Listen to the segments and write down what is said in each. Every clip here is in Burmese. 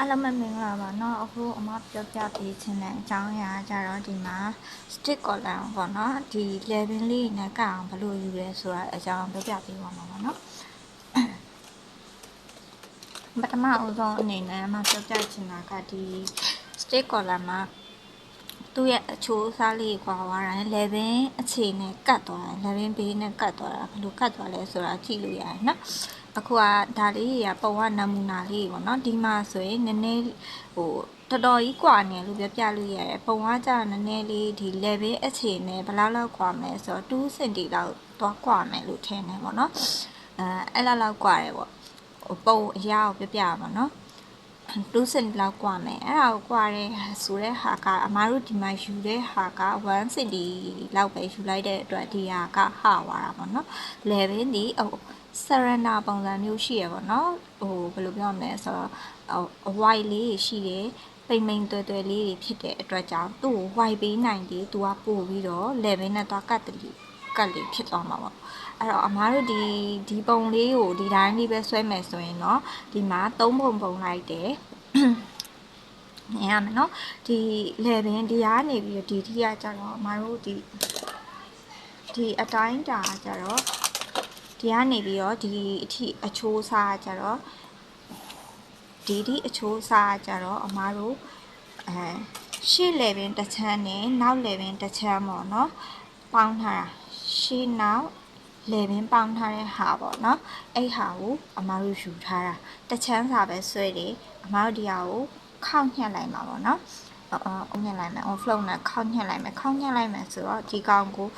အားလုံးပဲမင်္ဂလာပါเนาะအခုအမပြောပြပေးခြင်းတဲ့အကြောင်းအရာကြတော့ဒီမှာ stick collar ပေါ့เนาะဒီ level လေးနဲ့ကအောင်ဘယ်လိုယူလဲဆိုတာအကြောင်းပြောပြပေးပါမှာပါเนาะပထမအဦးဆုံးအနေနဲ့အမပြောပြချင်တာကဒီ stick collar မှာသူ့ရဲ့အချိုးအစားလေးကွာသွားတာ level အခြေနဲ့ကတ်သွားတယ် level ဘေးနဲ့ကတ်သွားတာဘယ်လိုကတ်သွားလဲဆိုတာကြည့်လို့ရတယ်เนาะ အခုကဒါလေးတွေကပုံကနမူနာလေးပေါ့နော်ဒီမှာဆိုရင်နည်းနည်းဟိုတော်တော်ကြီးกว่าနေလို့ပြောပြလို့ရတယ်ပုံကကြာနည်းနည်းလေးဒီ level အခြေနဲ့ဘယ်လောက်လောက်กว่าမလဲဆိုတော့2 cm လောက်သွားกว่าမယ်လို့ထင်တယ်ပေါ့နော်အဲအဲ့လောက်လောက်กว่าတယ်ပေါ့ဟိုပုံအရာကိုပြောပြရမှာနော်2 cm လောက်กว่าမယ်အဲ့ဒါကိုกว่าတဲ့ဆိုတဲ့ဟာကအမားတို့ဒီမှာယူတဲ့ဟာက1 cm လောက်ပဲယူလိုက်တဲ့အတွက်ဒီဟာကဟာသွားတာပေါ့နော် level ဒီဟို surrender ပုံစံမျိုးရှိရပါတော့ဟိုဘယ်လိုပြောမလဲဆိုတော့အ white လေးရှိတယ်ပိန်ပိန်တွယ်တွယ်လေးတွေဖြစ်တဲ့အတွက်ကြောင့်သူ့ကို white ပေးနိုင်တယ်သူကပို့ပြီးတော့ level နဲ့သွားကတ်တယ်ကတ်လေးဖြစ်သွားမှာပေါ့အဲ့တော့အမားတို့ဒီဒီပုံလေးကိုဒီတိုင်းလေးပဲဆွဲမယ်ဆိုရင်တော့ဒီမှာ၃ပုံပုံလိုက်တယ်မြင်ရမယ်နော်ဒီ level ဒီကနေပြီးတော့ဒီထိကကြတော့အမားတို့ဒီဒီအတိုင်းတာကြတော့ ဒီကနေပြီးတော့ဒီအထိအချိုးစားကြတော့ဒီဒီအချိုးစားကြတော့အမားတို့အဲရှေ့ level တစ်ချမ်းနဲ့နောက် level တစ်ချမ်းပေါ့နော်ပေါင်းထားတာရှေ့နောက် level ပေါင်းထားတဲ့ဟာပေါ့နော်အဲ့ဟာကိုအမားတို့ယူထားတာတစ်ချမ်းစာပဲဆွဲတယ်အမားတို့ဒီဟာကိုခောက်ညှက်လိုက်မှာပေါ့နော် အော်အုံညှက်လိုက်မယ် on flow နဲ့ခောက်ညှက်လိုက်မယ်ခောက်ညှက်လိုက်မယ်ဆိုတော့ဒီကောင်ကို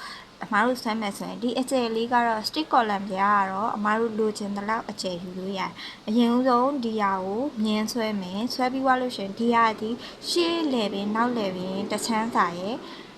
အမားတို့ဆွဲမယ်ဆိုရင်ဒီအကျယ်လေးကတော့ stick column ပြားကတော့အမားတို့လိုချင်တဲ့လောက်အကျယ်ယူလို့ရတယ်။အရင်ဆုံးဒီဟာကိုမြင်းဆွဲမယ်။ဆွဲပြီးွားလို့ရှိရင်ဒီဟာဒီရှေ့လေပင်နောက်လေပင်တချမ်းစာရဲ့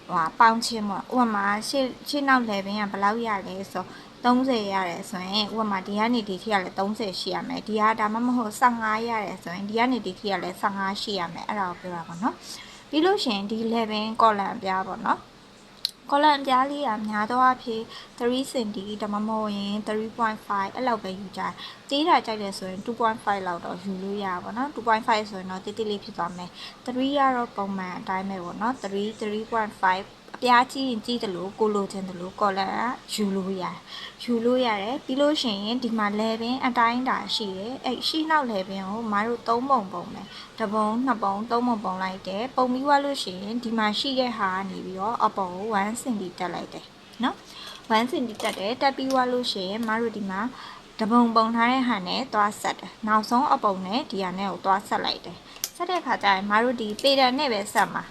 ဟိုပေါင်းချင်းပေါ့။ဥပမာရှေ့ရှေ့နောက်လေပင်ကဘယ်လောက်ရလဲဆို 30ရတယ်ဆိုရင်ဥပမာဒီကနေဒီထိကလည်း30ရှိရမယ်။ဒီဟာဒါမှမဟုတ်15ရတယ်ဆိုရင်ဒီကနေဒီထိကလည်း15ရှိရမယ်။အဲ့ဒါကိုပြောတာပေါ့နော်။ပြီးလို့ရှိရင်ဒီ level column ပြားပေါ့နော်။ကောလန်ပြားလေးကများသောအားဖြင့်3 cm ဒါမှမဟုတ်ရင်3.5အဲ့လောက်ပဲယူကြတယ်။တေးတာကြိုက်တယ်ဆိုရင်2.5လောက်တော့ယူလို့ရပါတော့။2.5ဆိုရင်တော့တိတိလေးဖြစ်သွားမယ်။3ကတော့ပုံမှန်အတိုင်းပဲပေါ့နော်။3 3.5 အပြားကြီးရင်ကြီးတယ်လို့ကိုလိုချင်တယ်လို့ကော်လန်ကယူလို့ရတယ်ယူလို့ရတယ်ပြီးလို့ရှိရင်ဒီမှာ level အတိုင်းတာရှိတယ်အဲ့ရှိနောက် level ကိုမတို့3ပုံပုံမယ်တပုံ2ပုံ3ပုံပုံလိုက်တယ်ပုံပြီးွားလို့ရှိရင်ဒီမှာရှိတဲ့ဟာကနေပြီးတော့အပေါ်ကို1 cm တက်လိုက်တယ်နော်1 cm တက်တယ်တက်ပြီးွားလို့ရှိရင်မတို့ဒီမှာတပုံပုံထားတဲ့ဟာနဲ့သွားဆက်တယ်နောက်ဆုံးအပုံနဲ့ဒီဟာနဲ့ကိုသွားဆက်လိုက်တယ်ဆက်တဲ့ခါကျရင်မတို့ဒီပေတံနဲ့ပဲဆက်မှာ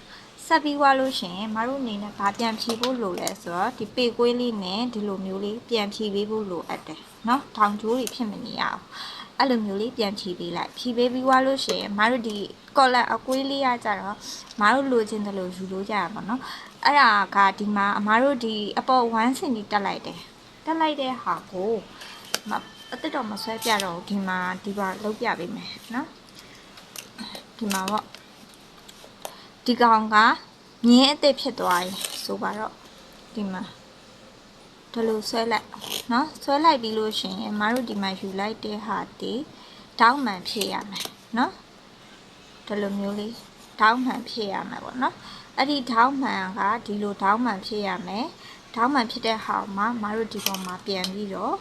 ဆက်ပြီးွားလို့ရှင်မတို့အနေနဲ့ဗာပြန်ဖြီးဖို့လိုလဲဆိုတော့ဒီပေကွေးလေးနဲ့ဒီလိုမျိုးလေးပြန်ဖြီးပေးဖို့လိုအပ်တယ်เนาะထောင်ကျိုးတွေဖြစ်မနေရအောင်အဲ့လိုမျိုးလေးပြန်ဖြီးပေးလိုက်ဖြီးပေးပြီးွားလို့ရှင်မတို့ဒီကော်လက်အကွေးလေးရကြတော့မတို့လိုချင်တယ်လို့ယူလို့ကြရပါတော့အဲ့ဒါကဒီမှာအမတို့ဒီအပေါ်1 cm တက်လိုက်တယ်တက်လိုက်တဲ့ဟာကိုအတက်တော့မဆွဲပြတော့ဒီမှာဒီပါလောက်ပြပေးမယ်เนาะဒီမှာပေါ့ ဒီကောင်ကမြင်းအစ်စ်ဖြစ်သွားပြီဆိုပါတော့ဒီမှာဒီလိုဆွဲလိုက်เนาะဆွဲလိုက်ပြီးလို့ရှိရင်မတို့ဒီမှာယူလိုက်တဲ့ဟာတီတောင်းမှန်ဖြစ်ရမယ်เนาะဒီလိုမျိုးလေးတောင်းမှန်ဖြစ်ရမယ်ပေါ့เนาะအဲ့ဒီတောင်းမှန်ကဒီလိုတောင်းမှန်ဖြစ်ရမယ်တောင်းမှန်ဖြစ်တဲ့ဟာမှာမတို့ဒီပေါ်မှာပြန်ပြီးတော့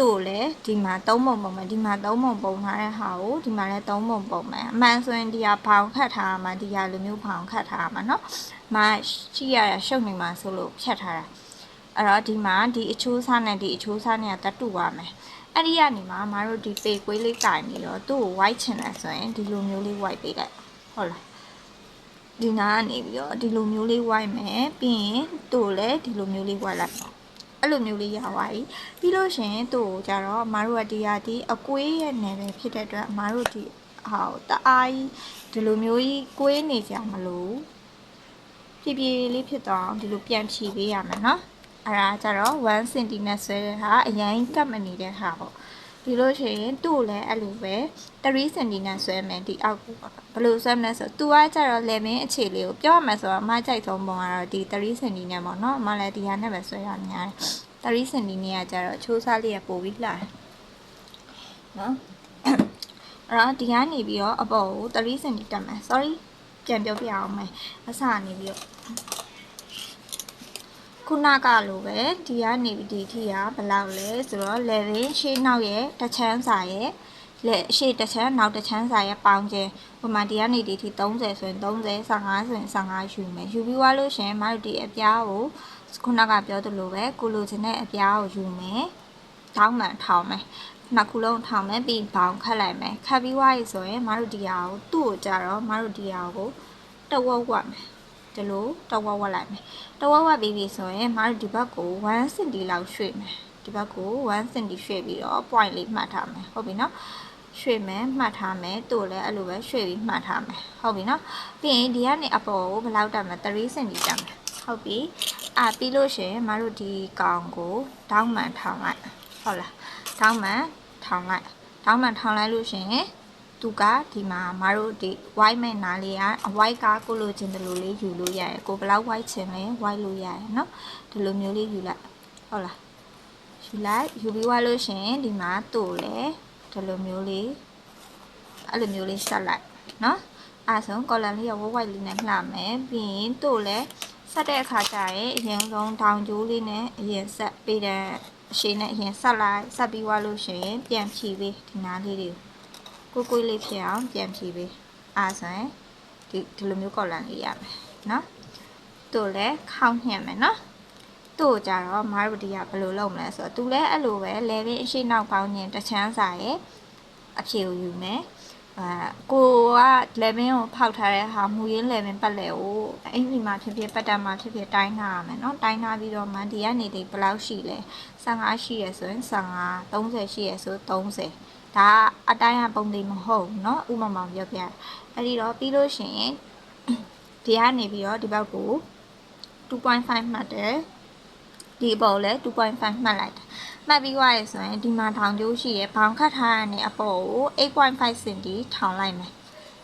သူ့ကိုလည်းဒီမှာ၃ပုံပုံမယ်ဒီမှာ၃ပုံပုံထားတဲ့ဟာကိုဒီမှာလည်း၃ပုံပုံမယ်အမှန်ဆိုရင်ဒီဟာဘောင်ခတ်ထားမှာဒီဟာလိုမျိုးဘောင်ခတ်ထားမှာเนาะမရှိရရရှုပ်နေမှာဆိုလို့ဖြတ်ထားတာအဲ့တော့ဒီမှာဒီအချိုးစားနဲ့ဒီအချိုးစားနဲ့တတူပါမယ်အဲ့ဒီကနေမှမတို့ဒီပေကွေးလေးကင်ပြီးတော့သူ့ကို white ချင်တယ်ဆိုရင်ဒီလိုမျိုးလေး white ပေးလိုက်ဟုတ်လားဒီနာကနေပြီးတော့ဒီလိုမျိုးလေး white မယ်ပြီးရင်သူ့ကိုလည်းဒီလိုမျိုးလေး white လိုက် အဲ့လိုမျိုးလေးရသွားပြီပြီးလို့ရှင်သူ့ကိုကြတော့အမားတို့ကဒီဟာဒီအကွေးရဲ့နယ်ပဲဖြစ်တဲ့အတွက်အမားတို့ဒီဟာတအားကြီးဒီလိုမျိုးကြီးကွေးနေကြမလို့ပြပြလေးဖြစ်သွားအောင်ဒီလိုပြန်ဖြီပေးရမယ်နော်အဲ့ဒါကြတော့1 cm နဲ့ဆွဲတဲ့ဟာအရင်ကတ်မနေတဲ့ဟာပေါ့ ဒီလို့ရှိရင်သူ့ကိုလည်းအဲ့လိုပဲ3 cm နဲ့ဆွဲမယ်ဒီအောက်ကိုဘယ်လိုဆွဲမလဲဆိုသူကကြတော့လေမင်းအခြေလေးကိုပြောရမယ်ဆိုတော့အမကြိုက်ဆုံးပုံကတော့ဒီ3 cm နဲ့ပေါ့နော်အမလည်းဒီဟာနဲ့ပဲဆွဲရများတယ်3 cm နဲ့ကကြတော့ချိုးစားလေးကပိုပြီးလာတယ်နော်အဲ့တော့ဒီကနေပြီးတော့အပေါ်ကို30စင်တီတက်မယ် sorry ပြန်ပြောပြအောင်မယ်အစကနေပြီးတော့ ခုနကလိုပဲဒီကနေပြီးဒီထိကဘယ်လောက်လဲဆိုတော့ level ရှေ့နောက်ရဲ့တစ်ချမ်းစာရဲ့လက်ရှေ့တစ်ချမ်းနောက်တစ်ချမ်းစာရဲ့ပေါင်းခြင်းဟိုမှာဒီကနေဒီထိ30ဆိုရင်30 15ဆိုရင်15ယူမယ်ယူပြီးသွားလို့ရှရင်မတို့ဒီအပြားကိုခုနကပြောသလိုပဲကိုလိုချင်တဲ့အပြားကိုယူမယ်တောင်းမှန်ထောင်းမယ်နှစ်ခုလုံးထောင်းမယ်ပြီးဘောင်ခတ်လိုက်မယ်ခတ်ပြီးသွားပြီဆိုရင်မတို့ဒီဟာကိုသူ့ကိုကြတော့မတို့ဒီဟာကိုတဝက်ဝက်မယ် ဒီလိုတဝက်ဝက်လိုက်မယ်တဝက်ဝက်ပြီးပြီဆိုရင်မတို့ဒီဘက်ကို1စင်တီလောက်ရွှေ့မယ်ဒီဘက်ကို1စင်တီရွှေ့ပြီးတော့ point လေးမှတ်ထားမယ်ဟုတ်ပြီနော်ရွှေ့မယ်မှတ်ထားမယ်တို့လည်းအဲ့လိုပဲရွှေ့ပြီးမှတ်ထားမယ်ဟုတ်ပြီနော်ပြီးရင်ဒီကနေအပေါ်ကိုဘယ်လောက်တက်မလဲ3စင်တီတက်မယ်ဟုတ်ပြီအာပြီးလို့ရှရင်မတို့ဒီကောင်ကိုတောင်းမှန်ထောင်လိုက်ဟုတ်လားတောင်းမှန်ထောင်လိုက်တောင်းမှန်ထောင်လိုက်လို့ရှရင် သူကဒီမှာမတို့ဒီ white မဲ့နားလေးက white ကကိုလိုချင်တယ်လို့လေးယူလို့ရတယ်ကိုဘယ်လောက် white ချင်လဲ white လို့ရတယ်နော်ဒီလိုမျိုးလေးယူလိုက်ဟုတ်လားယူလိုက်ယူပြီးွားလို့ရှရင်ဒီမှာတို့လေဒီလိုမျိုးလေးအဲ့လိုမျိုးလေးဆက်လိုက်နော်အဲဆို column လေးရ white လေးနဲ့လှမယ်ပြီးရင်တို့လေဆက်တဲ့အခါကျရင်အရင်ဆုံးတောင်ကျိုးလေးနဲ့အရင်ဆက်ပြီးတဲ့အရှိနဲ့အရင်ဆက်လိုက်ဆက်ပြီးွားလို့ရှရင်ပြန်ဖြီးပေးဒီနားလေးတွေကို ကိုကိုလေးဖြစ်အောင်ပြန်ဖြည့်ပေးအားဆိုရင်ဒီဒီလိုမျိုးကောက်လန်လေးရမယ်နော်သူ့လည်းခေါင်းညှက်မယ်နော်သူ့ကြတော့မာရတီကဘယ်လိုလုပ်မလဲဆိုတော့သူလည်းအဲ့လိုပဲလေဘင်းအရှိနောက်ပေါင်းရင်တချမ်းစာရဲ့အဖြေကိုယူမယ်အဲကိုကလေဘင်းကိုဖောက်ထားတဲ့ဟာမူရင်းလေဘင်းပတ်လေကိုအင်ကြီးမှာဖြစ်ဖြစ်ပတ်တံမှာဖြစ်ဖြစ်တိုင်းထားရမယ်နော်တိုင်းထားပြီးတော့မှဒီကနေဒီဘယ်လောက်ရှိလဲ15ရှိရယ်ဆိုရင်15 30ရှိရယ်ဆို30 ဒါအတိုင်းအပုံသေးမဟုတ်เนาะဥပမာပြောပြအဲ့ဒီတော့ပြီးလို့ရှိရင်ဒီကနေပြီးတော့ဒီဘက်ကို2.5မှတ်တယ် ဒီအပေါ်လဲ2.5မှတ်လိုက်တယ်မှတ်ပြီးွားရဆိုရင်ဒီမှာထောင်ကျိုးရှိရဘောင်ခတ်ထားရတဲ့အပေါ်ကို8.5စင်တီထောင်လိုက်မယ်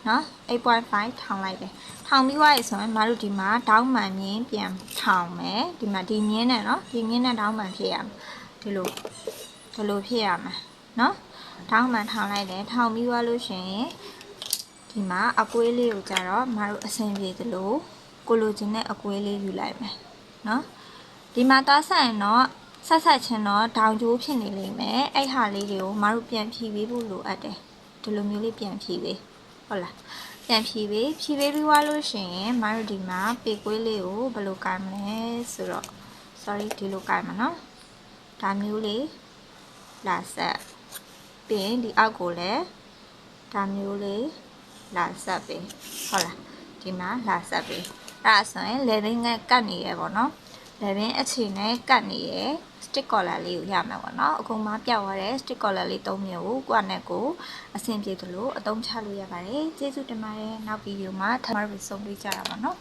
နော်8.5ထောင်လိုက်တယ်ထောင်ပြီးွားရဆိုရင်မတို့ဒီမှာတောင်းမှန်မြင်းပြန်ထောင်မယ်ဒီမှာဒီမြင်းနဲ့နော်ဒီမြင်းနဲ့တောင်းမှန်ဖြစ်ရမယ်ဒီလိုဒီလိုဖြစ်ရမယ်နော် တောင်းမှန်ထောင်လိုက်တယ်ထောင်ပြီးွားလို့ရှိရင်ဒီမှာအကွေးလေးကိုကြတော့မတို့အဆင်ပြေသလိုကိုလိုချင်တဲ့အကွေးလေးယူလိုက်မယ်နော်ဒီမှာသွားဆက်ရင်တော့ဆက်ဆက်ချင်းတော့ဒေါင်ကျိုးဖြစ်နေလိမ့်မယ်အဲ့ဟာလေးတွေကိုမတို့ပြန်ဖြီးပေးဖို့လိုအပ်တယ်ဒီလိုမျိုးလေးပြန်ဖြီးပေးဟုတ်လားပြန်ဖြီးပေးဖြီးပေးပြီးွားလို့ရှိရင်မတို့ဒီမှာပေကွေးလေးကိုဘယ်လိုကိုင်မလဲဆိုတော့ sorry ဒီလိုကိုင်မှာနော်ဒါမျိုးလေးလာဆက် ပြီးရင်ဒီအောက်ကိုလည်းဒါမျိုးလေးလာဆက်ပေးဟုတ်လားဒီမှာလာဆက်ပေးအဲ့ဒါဆိုရင် level ကကတ်နေရပေါ့နော် level အခြေနဲ့ကတ်နေရ stick collar လေးကိုရမှာပေါ့နော်အကုန်မပြောက်သွားတဲ့ stick collar လေး၃မျိုးကိုကိုယ့်နဲ့ကိုအဆင်ပြေသလိုအသုံးချလို့ရပါတယ်ကျေးဇူးတင်ပါတယ်နောက်ဗီဒီယိုမှာထပ်မံဆုံတွေ့ကြတာပါနော်